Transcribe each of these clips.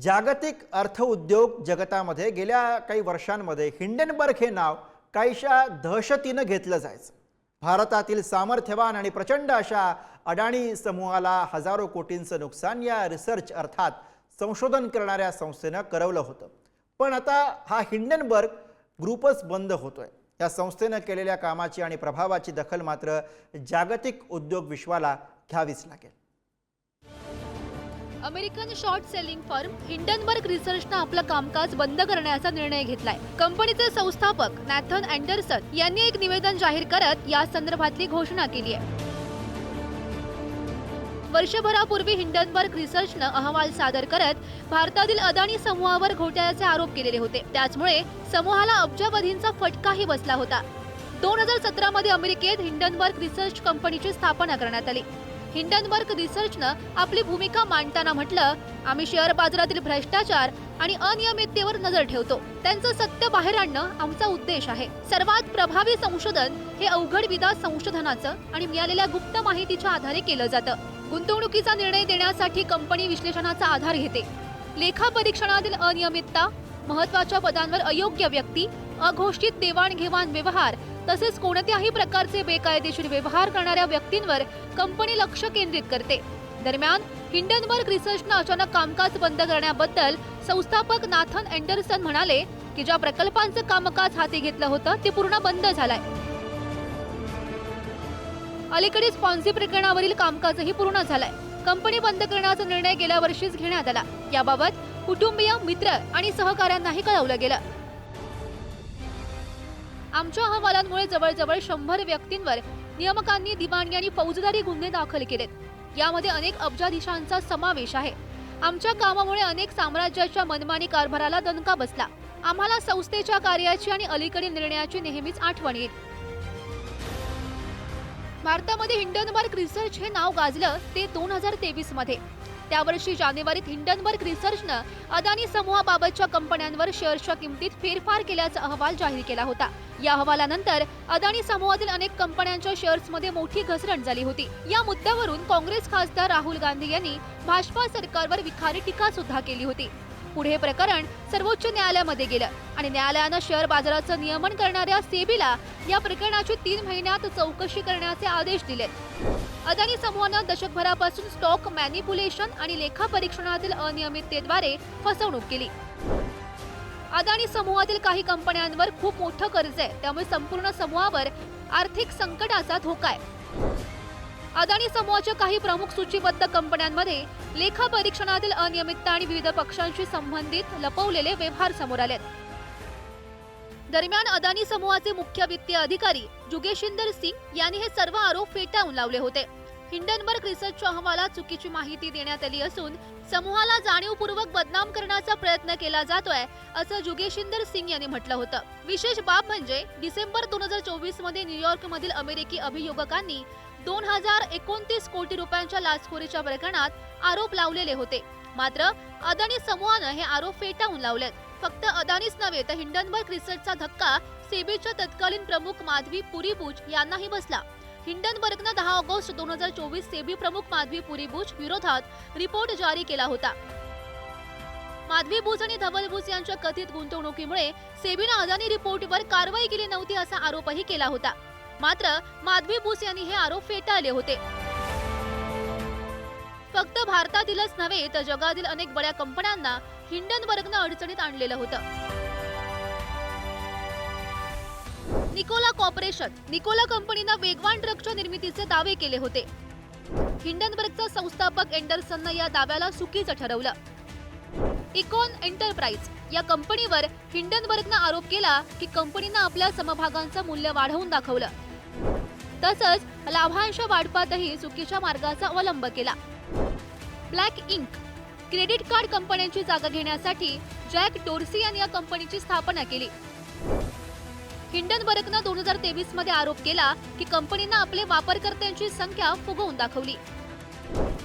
जागतिक अर्थउद्योग जगतामध्ये गेल्या काही वर्षांमध्ये हिंडनबर्ग हे नाव काहीशा दहशतीनं घेतलं जायचं. भारतातील सामर्थ्यवान आणि प्रचंड अशा अडाणी समूहाला हजारो कोटींचं नुकसान या रिसर्च अर्थात संशोधन करणाऱ्या संस्थेनं करवलं होतं. पण आता हा हिंडनबर्ग ग्रुपच बंद होतोय. या संस्थेनं केलेल्या कामाची आणि प्रभावाची दखल मात्र जागतिक उद्योग विश्वाला घ्यावीच लागेल. American short selling firm Hindenburg रिसर्चनं आपलं कामकाज बंद करण्याचा निर्णय घेतलाय. कंपनीचे संस्थापक नॅथन अँडरसन यांनी एक निवेदन जाहीर करत या संदर्भातली घोषणा केली आहे वर्षभरापूर्वी हिंडनबर्ग रिसर्चनं अहवाल सादर करत भारतातील अदानी समूहावर घोटाळ्याचे आरोप केलेले होते. त्याचमुळे समूहाला अब्जावधींचा फटकाही बसला होता. दोन हजार सतरामध्ये अमेरिकेत हिंडनबर्ग रिसर्च कंपनीची स्थापना करण्यात आली. हिंडनबर्ग रिसर्चनं आपली भूमिका मांडताना म्हटलं आम्ही शेअर बाजारातील भ्रष्टाचार आणि अनियमिततेवर नजर ठेवतो. त्यांचं सत्य बाहेर आणणं आमचा उद्देश आहे. सर्वात प्रभावी संशोधन हे अवघड विदा संशोधनाचं आणि मिळालेल्या गुप्त माहितीच्या आधारे केलं जातं. गुंतवणुकीचा निर्णय देण्यासाठी कंपनी विश्लेषणाचा आधार घेते. लेखा परीक्षणातील अनियमितता महत्त्वाच्या पदांवर अयोग्य व्यक्ती अघोषित देवाणघेवाण व्यवहार तसेच कोणत्याही प्रकारचे बेकायदेशीर व्यवहार करणाऱ्या व्यक्तींवर कंपनी लक्ष केंद्रित करते. दरम्यान हिंडनबर्ग रिसर्चनं अचानक कामकाज बंद करण्याबद्दल संस्थापक नाथन अँडरसन म्हणाले की ज्या प्रकल्पांचं कामकाज हाती घेतलं होतं ते पूर्ण बंद झालंय. अलीकडेच स्पॉन्सी प्रकरणावरील कामकाजही पूर्ण झालंय. कंपनी बंद करण्याचा निर्णय गेल्या वर्षीच घेण्यात आला. याबाबत कुटुंबीय मित्र आणि सहकाऱ्यांनाही कळवलं गेलं. आमच्या अहवालांमुळे जवळजवळ शंभर व्यक्तींवर नियमकांनी दिवाणी आणि फौजदारी गुन्हे दाखल केलेत. यामध्ये अनेक अब्जाधीशांचा समावेश आहे. आमच्या कामामुळे अनेक साम्राज्याच्या मनमानी कारभाराला दणका बसला. आम्हाला संस्थेच्या कार्याची आणि अलीकडील निर्णयाची नेहमीच आठवण येईल. भारतामध्ये हिंडनबर्ग रिसर्च हे नाव गाजलं ते दोन हजार तेवीसमध्ये त्यावर्षी जानेवारीत हिंडनबर्ग रिसर्चनं अदानी समूहाबाबतच्या कंपन्यांवर शेअर्सच्या किमतीत फेरफार केल्याचा अहवाल जाहीर केला होता. या अहवालानंतर अदानी समूहातील अनेक कंपन्यांच्या शेअर्समध्ये मोठी घसरण झाली होती. या मुद्द्यावरून काँग्रेस खासदार राहुल गांधी यांनी भाजपा सरकारवर विखारी टीका सुद्धा केली होती. पुढे हे प्रकरण सर्वोच्च न्यायालयामध्ये गेलं आणि न्यायालयानं शेअर बाजाराचं नियमन करणाऱ्या सेबीला या प्रकरणाची तीन महिन्यात चौकशी करण्याचे आदेश दिलेत. अदानी समूहानं दशकभरापासून स्टॉक मॅनिप्युलेशन आणि लेखा परीक्षणातील अनियमिततेद्वारे फसवणूक केली. अदानी समूहातील काही कंपन्यांवर खूप मोठं कर्ज आहे. त्यामुळे संपूर्ण समूहावर आर्थिक संकटाचा धोका आहे. अदानी समूहाच्या काही प्रमुख सूचीबद्ध कंपन्यांमध्ये लेखा परीक्षणातील अनियमितता आणि विविध पक्षांशी संबंधित लपवलेले व्यवहार समोर आले आहेत दरम्यान अदानी समूहाचे मुख्य वित्तीय अधिकारी जुगेशिंदर सिंग यांनी हे सर्व आरोप फेटाळून लावले होते. हिंडनबर्ग रिसर्चच्या अहवालात चुकीची माहिती देण्यात आली असून समूहाला जाणीवपूर्वक बदनाम करण्याचा प्रयत्न केला जातोय असं जुगेशिंदर सिंग यांनी म्हटलं होतं. विशेष बाब म्हणजे डिसेंबर दोन हजार चोवीसमध्ये न्यूयॉर्क मधील अमेरिकी अभियोजकांनी दोन हजार एकोणतीस कोटी रुपयांच्या लाचखोरीच्या प्रकरणात आरोप लावलेले होते. मात्र अदानी समूहानं हे आरोप फेटाळून लावलेत. फक्त अदानीच नव्हे तर हिंडनबर्ग रिसर्चचा धक्का सेबीच्या तत्कालीन प्रमुख माधवी पुरीबुज यांनाही बसला. हिंडनबर्गनं दहा ऑगस्ट दोन हजार चोवीस सेबी प्रमुख माधवी पुरीबुज विरोधात रिपोर्ट जारी केला होता. माधवी भूज आणि धवल बुज यांच्या कथित गुंतवणुकीमुळे सेबीनं अदानी रिपोर्टवर कारवाई केली नव्हती असा आरोपही केला होता. मात्र माधवी भूज यांनी हे आरोप फेटाळले होते. फक्त भारतातीलच नव्हे तर जगातील अनेक बड्या कंपन्यांना हिंडनबर्गनं अडचणीत आणलेलं होतं. निकोला कॉर्पोरेशन निकोला कंपनीनं वेगवान ट्रकच्या निर्मितीचे दावे केले होते. हिंडनबर्गचा संस्थापक एंडरसननं या दाव्याला चुकीचं ठरवलं. इकॉन एंटरप्राइज या कंपनीवर हिंडनबर्गनं आरोप केला की कंपनीनं आपल्या समभागांचं मूल्य वाढवून दाखवलं. तसंच लाभांश वाढपातही चुकीच्या मार्गाचा अवलंब केला. ब्लॅक इंक क्रेडिट कार्ड कंपन्यांची जागा घेण्यासाठी जॅक डोर्सी यांनी या कंपनीची स्थापना केली. हिंडनबर्गनं दोन हजार तेवीसमध्ये आरोप केला की कंपनीनं आपले वापरकर्त्यांची संख्या फुगवून दाखवली.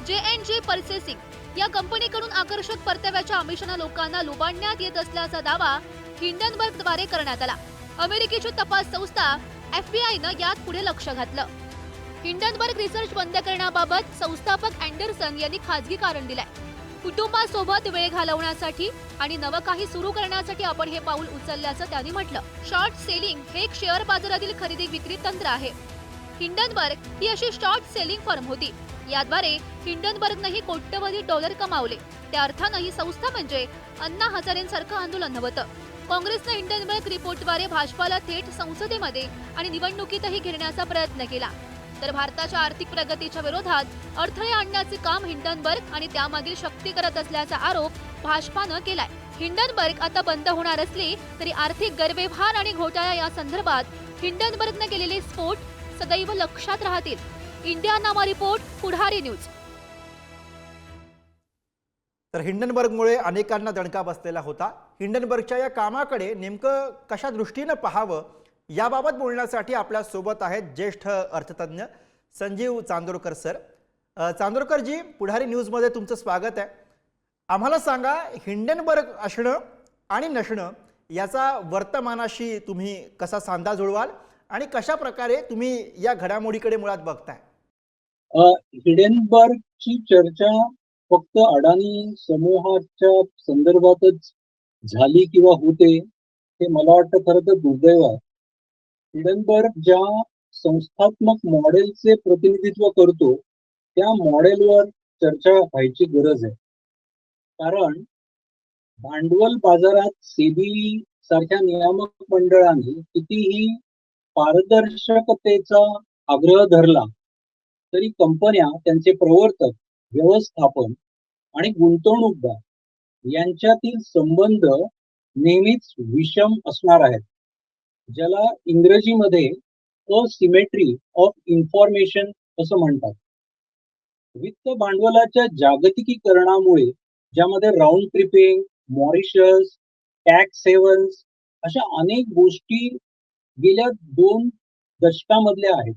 जे एन जे पर्सेसिंग या कंपनीकडून आकर्षक परताव्याच्या आमिषानं लोकांना लुबाडण्यात येत असल्याचा दावा हिंडनबर्गद्वारे करण्यात आला. अमेरिकेची तपास संस्था एफबीआयनं यात पुढे लक्ष घातलं. हिंडनबर्ग रिसर्च बंद करण्याबाबत संस्थापक अँडरसन यांनी खाजगी कारण दिलंय. कुटुंबासोबत वेळ घालवण्यासाठी आणि नवं काही सुरू करण्यासाठी आपण हे पाऊल उचलल्याचं त्यांनी म्हटलं. शॉर्ट सेलिंग हे एक शेअर बाजारातील खरेदी विक्री तंत्र आहे. हिंडनबर्ग ही अशी शॉर्ट सेलिंग फर्म होती. याद्वारे हिंडनबर्गनंही कोट्यवधी डॉलर कमावले. त्या अर्थानं ही संस्था म्हणजे अण्णा हजारेंसारखं आंदोलन नव्हतं. काँग्रेसनं हिंडनबर्ग रिपोर्टद्वारे भाजपाला थेट संसदेमध्ये आणि निवडणुकीतही घेण्याचा प्रयत्न केला. तर भारताच्या आर्थिक प्रगतीच्या विरोधात अडथळे आणण्याचे काम हिंडनबर्ग आणि त्यामागील शक्ती करत असल्याचा आरोप भाजपानं केलाय. हिंडनबर्ग आता बंद होणार असली तरी आर्थिक गैरव्यवहार आणि घोटाळा या संदर्भात हिंडनबर्गनं केलेले स्फोट सदैव लक्षात राहतील. इंडिया नामा रिपोर्ट पुढारी न्यूज. तर हिंडनबर्गमुळे अनेकांना दणका बसलेला होता. हिंडनबर्गच्या या कामाकडे नेमकं कशा दृष्टीनं पाहावं याबाबत बोलण्यासाठी आपल्यासोबत आहेत ज्येष्ठ अर्थतज्ञ संजीव चांदोरकर सर. चांदोरकरजी पुढारी न्यूजमध्ये तुमचं स्वागत आहे. आम्हाला सांगा हिंडनबर्ग असणं आणि नसणं याचा वर्तमानाशी तुम्ही कसा सांधा जुळवाल आणि कशा प्रकारे तुम्ही या घडामोडीकडे मुळात बघताय? हिडेनबर्गची चर्चा फक्त अडाणी समूहाच्या संदर्भातच झाली किंवा होते हे मला वाटतं खरं तर दुर्दैव आहे. हिडनबर्ग ज्या संस्थात्मक मॉडेलचे प्रतिनिधित्व करतो त्या मॉडेलवर चर्चा व्हायची गरज आहे. कारण भांडवल बाजारात सेबी सारख्या नियामक मंडळाने कितीही पारदर्शकतेचा आग्रह धरला तरी कंपन्या त्यांचे प्रवर्तक व्यवस्थापन आणि गुंतवणूकदार यांच्यातील संबंध नेहमीच विषम असणार आहेत. ज्याला इंग्रजीमध्ये असिमेट्री ऑफ इन्फॉर्मेशन असं म्हणतात. वित्त भांडवलाच्या जागतिकीकरणामुळे ज्यामध्ये राऊंड ट्रिपिंग मॉरिशस टॅक्स सेवन्स अशा अनेक गोष्टी गेल्या दोन दशकामधल्या आहेत.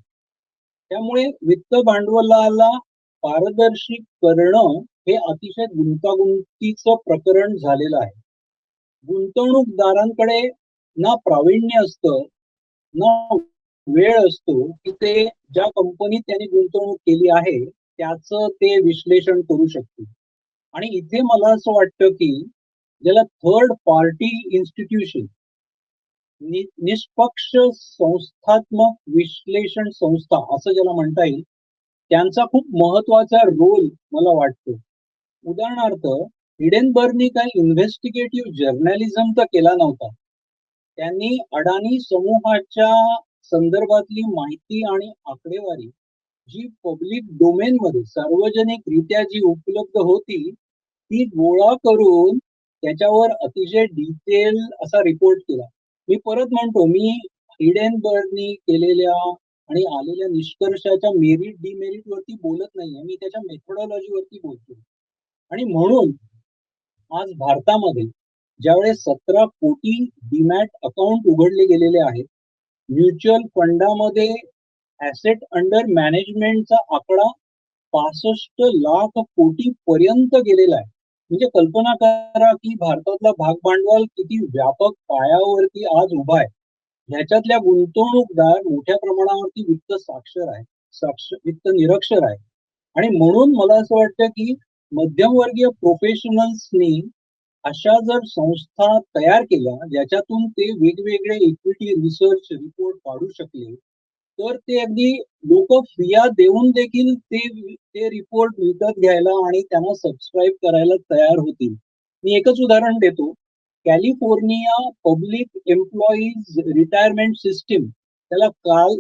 त्यामुळे वित्त भांडवलाला पारदर्शी करणं हे अतिशय गुंतागुंतीचं प्रकरण झालेलं आहे. गुंतवणूकदारांकडे ना प्रावीण्य असतं ना वेळ असतो की ते ज्या कंपनीत त्यांनी गुंतवणूक केली आहे त्याचं ते विश्लेषण करू शकतील. आणि इथे मला असं वाटतं की ज्याला थर्ड पार्टी इन्स्टिट्यूशन निष्पक्ष संस्थात्मक विश्लेषण संस्था असं ज्याला म्हणता येईल त्यांचा खूप महत्त्वाचा रोल मला वाटतो. उदाहरणार्थ हिडेनबर्गनी काही इन्व्हेस्टिगेटिव्ह जर्नलिझम तर केला नव्हता. त्यांनी अडाणी समूहाच्या संदर्भातली माहिती आणि आकडेवारी जी पब्लिक डोमेन मध्ये सार्वजनिकरित्या जी उपलब्ध होती ती गोळा करून त्याच्यावर अतिशय डिटेल असा रिपोर्ट केला. मी परत म्हणतो मी हिडेनबर्गनी केलेल्या आणि आलेल्या निष्कर्षाच्या मेरिट डिमेरिट वरती बोलत नाहीये. मी त्याच्या मेथोडॉलॉजी वरती बोलतो आणि म्हणून आज भारतामध्ये ज्यावेळेस सतरा कोटी डीमॅट अकाउंट उघडले गेलेले आहेत म्युच्युअल फंडामध्ये ऍसेट अंडर मॅनेजमेंटचा आकडा पासष्ट लाख कोटी पर्यंत गेलेला आहे. म्हणजे कल्पना करा की भारतातला भाग भांडवल किती व्यापक पायावरती आज उभा आहे. ह्याच्यातल्या गुंतवणूकदार मोठ्या प्रमाणावरती वित्त साक्षर आहे साक्ष वित्त निरक्षर आहे. आणि म्हणून मला असं वाटतं की मध्यमवर्गीय प्रोफेशनल्सनी अशा जर संस्था तयार केल्या ज्याच्यातून ते वेगवेगळे इक्विटी रिसर्च रिपोर्ट काढू शकले तर ते अगदी लोक फिया देऊन देखील ते ते रिपोर्ट विकत घ्यायला आणि त्यांना सबस्क्राईब करायला तयार होतील. मी एकच उदाहरण देतो. California public employees retirement system त्याला काल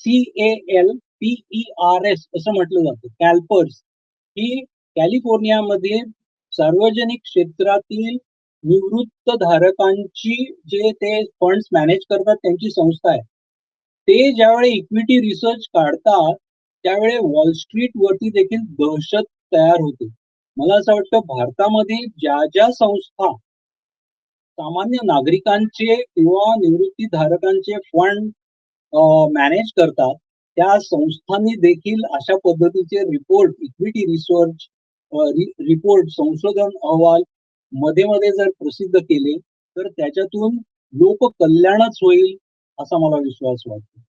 C A L P E R S असं म्हटलं जातं. कॅल्पर्स ही कॅलिफोर्नियामध्ये सार्वजनिक क्षेत्रातील निवृत्त धारकांची जे ते फंड्स मॅनेज करतात त्यांची संस्था आहे. ते ज्यावेळी इक्विटी रिसर्च काढतात त्यावेळी वॉल स्ट्रीट वरती देखील दहशत तयार होते. मला असं वाटतं भारतामध्ये ज्या ज्या संस्था सामान्य नागरिकांचे किंवा निवृत्ती धारकांचे फंड मॅनेज करतात त्या संस्थांनी देखील अशा पद्धतीचे रिपोर्ट इक्विटी रिसर्च रिपोर्ट संशोधन अहवाल मध्ये मध्ये जर प्रसिद्ध केले तर त्याच्यातून लोक कल्याणच होईल असा मला विश्वास वाटतो.